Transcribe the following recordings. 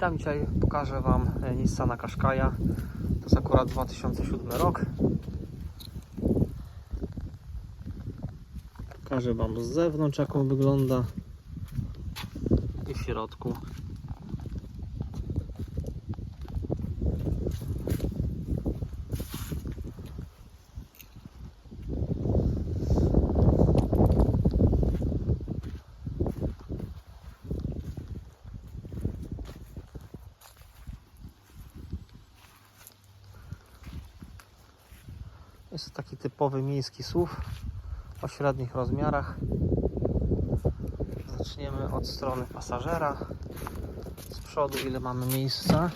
Witam, dzisiaj pokażę Wam e, Nissana Qashqai'a. To jest akurat 2007 rok. Pokażę Wam z zewnątrz jak on wygląda i w środku. Jest to taki typowy miejski SUV o średnich rozmiarach. Zaczniemy od strony pasażera. Z przodu ile mamy miejsca.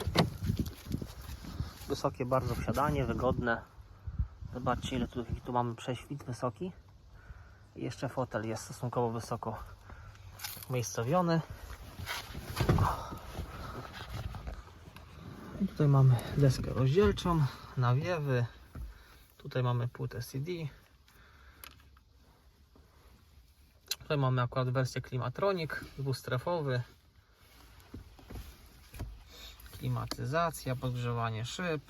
Wysokie bardzo wsiadanie, wygodne. Zobaczcie ile tu, tu mamy prześwit wysoki. I jeszcze fotel jest stosunkowo wysoko umiejscowiony. Tutaj mamy deskę rozdzielczą, nawiewy, Tutaj mamy płytę CD. Tutaj mamy akurat wersję Klimatronic, dwustrefowy. Klimatyzacja, podgrzewanie szyb.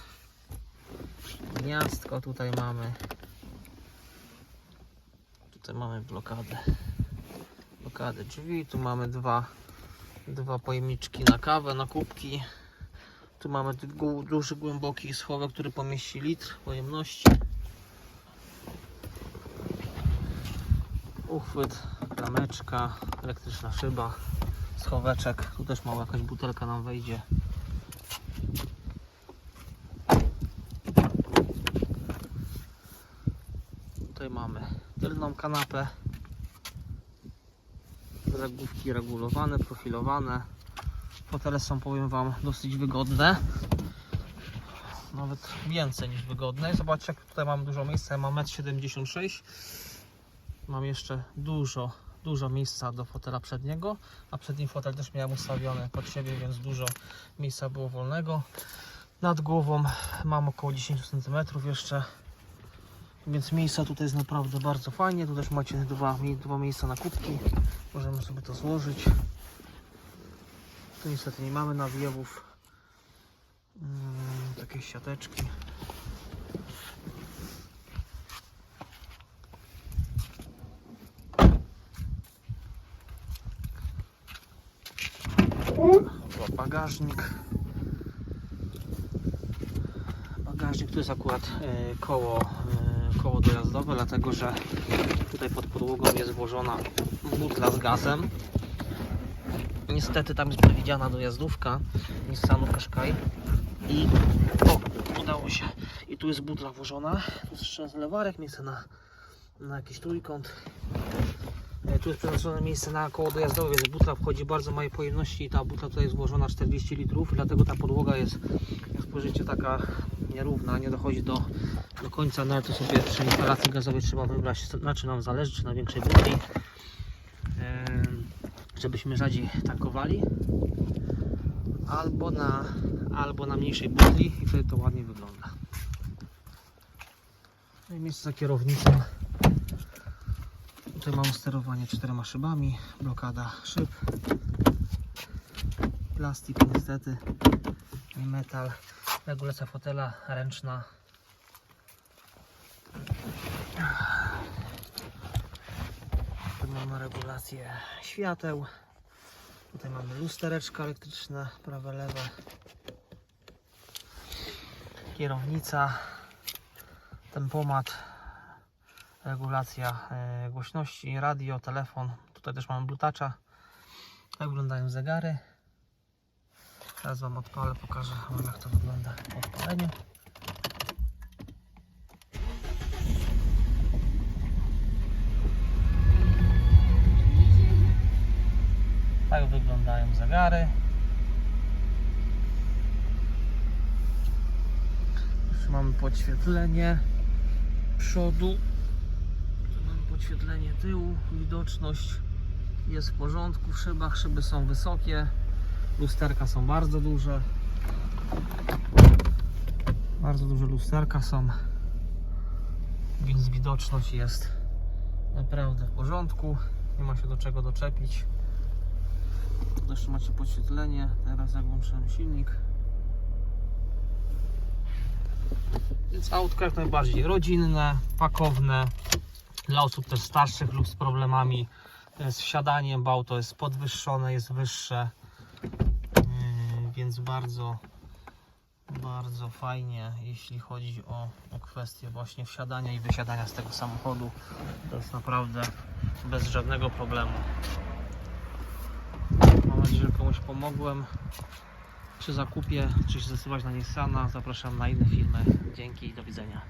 Gniazdko tutaj mamy. Tutaj mamy blokadę. Blokadę drzwi. Tu mamy dwa, dwa pojemniczki na kawę, na kubki. Tu mamy du- duży, głęboki schowek, który pomieści litr pojemności. Uchwyt, rameczka, elektryczna szyba, schoweczek. Tu też mała jakaś butelka nam wejdzie. Tutaj mamy tylną kanapę. Zagłówki regulowane, profilowane. Fotele są, powiem Wam, dosyć wygodne. Nawet więcej niż wygodne. Zobaczcie, jak tutaj mam dużo miejsca. Ja mam 1,76 m. Mam jeszcze dużo, dużo miejsca do fotela przedniego. A przedni fotel też miałem ustawiony pod siebie, więc dużo miejsca było wolnego. Nad głową mam około 10 cm jeszcze. Więc miejsca tutaj jest naprawdę bardzo fajnie. Tu też macie dwa, dwa miejsca na kubki. Możemy sobie to złożyć. Tu niestety nie mamy nawijewów. Mm, takie siateczki. Bagażnik. Bagażnik to jest akurat e, koło, e, koło dojazdowe, dlatego że tutaj pod podłogą jest włożona butla z gazem. Niestety tam jest przewidziana dojazdówka Nissanu Qashqai i o, udało się. I tu jest butla włożona. Tu jest jeszcze zlewarek, miejsce na, na jakiś trójkąt. E, Tu jest przeznaczone miejsce na koło dojazdowe, więc butla wchodzi bardzo małej pojemności i ta butla tutaj jest włożona 40 litrów, dlatego ta podłoga jest, jak spojrzycie, taka nierówna, nie dochodzi do, do końca, no ale to sobie przy instalacji gazowej trzeba wybrać, na czym nam zależy, czy na większej butli. Em, żebyśmy rzadziej tankowali albo na, albo na mniejszej butli i wtedy to ładnie wygląda. No i miejsce za kierownicą. Tutaj mamy sterowanie czterema szybami, blokada szyb, plastik niestety, nie metal, regulacja fotela ręczna. Mamy regulację świateł. Tutaj mamy lustereczka elektryczne, prawe, lewe. Kierownica, tempomat, regulacja e, głośności, radio, telefon. Tutaj też mamy blutacza. Tak wyglądają zegary. Teraz Wam odpalę, pokażę Wam jak to wygląda po odpaleniu. Tak wyglądają zegary. Już mamy podświetlenie przodu. Tu mamy podświetlenie tyłu. Widoczność jest w porządku. W szybach szyby są wysokie. Lusterka są bardzo duże. Bardzo duże lusterka są. Więc widoczność jest naprawdę w porządku. Nie ma się do czego doczepić. Jeszcze macie podświetlenie. Teraz jak włączyłem silnik. Więc autko jak najbardziej rodzinne, pakowne. Dla osób też starszych lub z problemami e, z wsiadaniem, bo auto jest podwyższone, jest wyższe. Yy, Więc bardzo, bardzo fajnie, jeśli chodzi o, o kwestię właśnie wsiadania i wysiadania z tego samochodu. To jest naprawdę bez żadnego problemu. Mam nadzieję, że komuś pomogłem przy zakupie, czy się zdecydować na Nissana. Zapraszam na inne filmy. Dzięki i do widzenia.